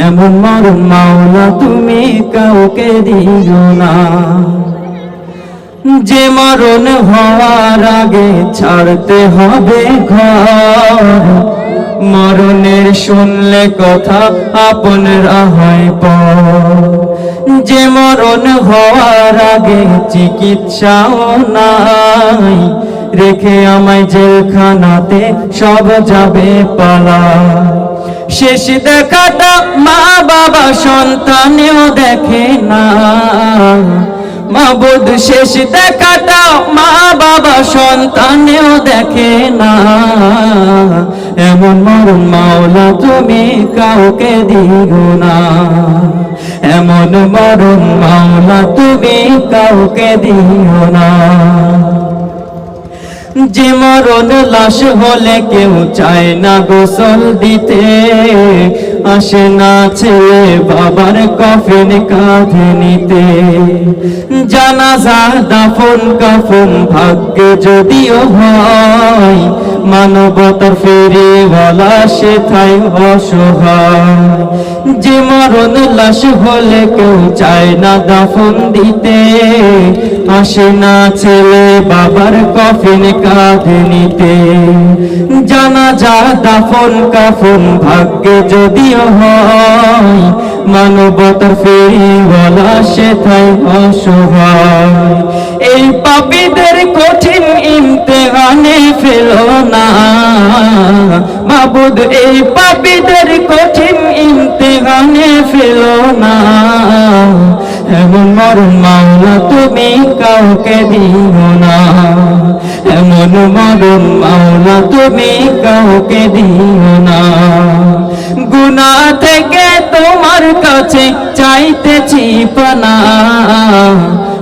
এমন মরণ মাওলা, তুমি কাউকে দিও না। যে মরণ হওয়ার আগে ছাড়তে হবে ঘর। মরণের শুনলে কথা আপনরা হয় পর। যে মরণ হওয়ার আগে চিকিৎসাও নাই। রেখে আমায় জেলখানাতে সব যাবে পালা। শেষ দেখাটা মা বাবা সন্তানেও দেখে না। মাবুদ শেষ দেখাটা মা বাবা সন্তানেও দেখে না। এমন মরণ মাওলা তুমি কাউকে দিও না। এমন মরণ মাওলা তুমি কাউকে দিও না। যে মরণ লাশ হলে কেউ চায় না গোসল দিতে। আসে না ছেলে বাবার কফিন কাঁধে নিতে। জানাজা দাফন কাফন ভাগ্যে যদিও হয়, মানবতার ফেরিওয়ালা সে থাই অসহায়। যে মরণ লাশ হলে কেউ চায় না দাফন দিতে। আসে না ছেলে বাবার কফিন কাঁধে নিতে। জানা যা দাফন কাফন ভাগ্যে যদিও হয়, মানবতার ফেরিওয়ালা সে থাই অসহায়। এই পাপীদের কঠিন ইমতেহানে ফেলো না। মাবুদ এই পাপীদের কঠিন ইমতেহানে ফেলো না। এমন মরণ মাওলা, তুমি কাউকে দিও না। এমন মরণ মাওলা, তুমি কাউকে দিও না। গুনা থেকে তোমার কাছে চাইতেছি পানা।